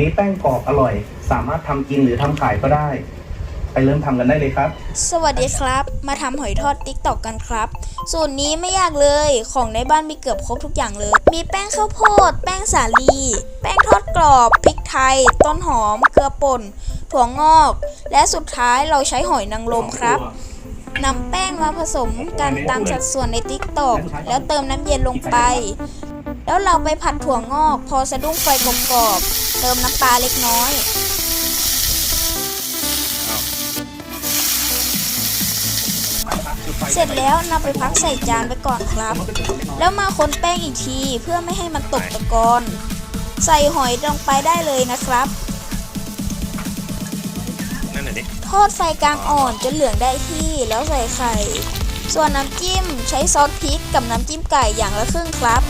นี้แป้งกรอบอร่อย สามารถทำกินหรือทำขายก็ได้ ไปเริ่มทำกันได้เลยครับ สวัสดีครับ มาทำหอยทอดติ๊กตอกกันครับ สูตรนี้ไม่ยากเลย ของในบ้านมีเกือบครบทุกอย่างเลย มีแป้งข้าวโพด แป้งสาลี แป้งทอดกรอบ พริกไทย ต้นหอม เกลือป่น ถั่วงอก และสุดท้ายเราใช้หอยนางรมครับ นำแป้งมาผสมกันตามสัดส่วนในติ๊กตอกแล้วเติมน้ำเย็นลงไป แล้วเราไปผัดถั่วงอก พอสะดุ้งไฟกรอบๆ เติมน้ำปลาเล็กน้อยเสร็จแล้วนำไปพักใส่จานไปก่อนครับ แล้วมาคนแป้งอีกทีเพื่อไม่ให้มันตกตะกอน ใส่หอยลงไปได้เลยนะครับนั่นน่ะดิทอดไฟกลางอ่อนจนเหลืองได้ที่แล้วใส่ไข่ ส่วนน้ำจิ้มใช้ซอสพริกกับน้ำจิ้มไก่อย่างละครึ่งครับ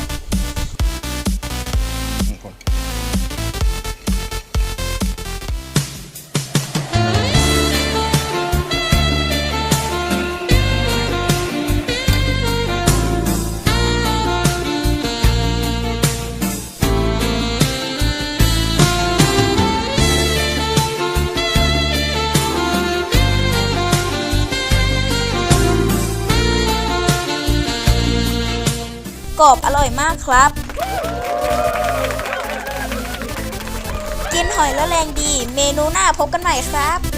กรอบอร่อยมากครับ กินหอยแล้วแรงดี เมนูหน้าพบกันใหม่ครับ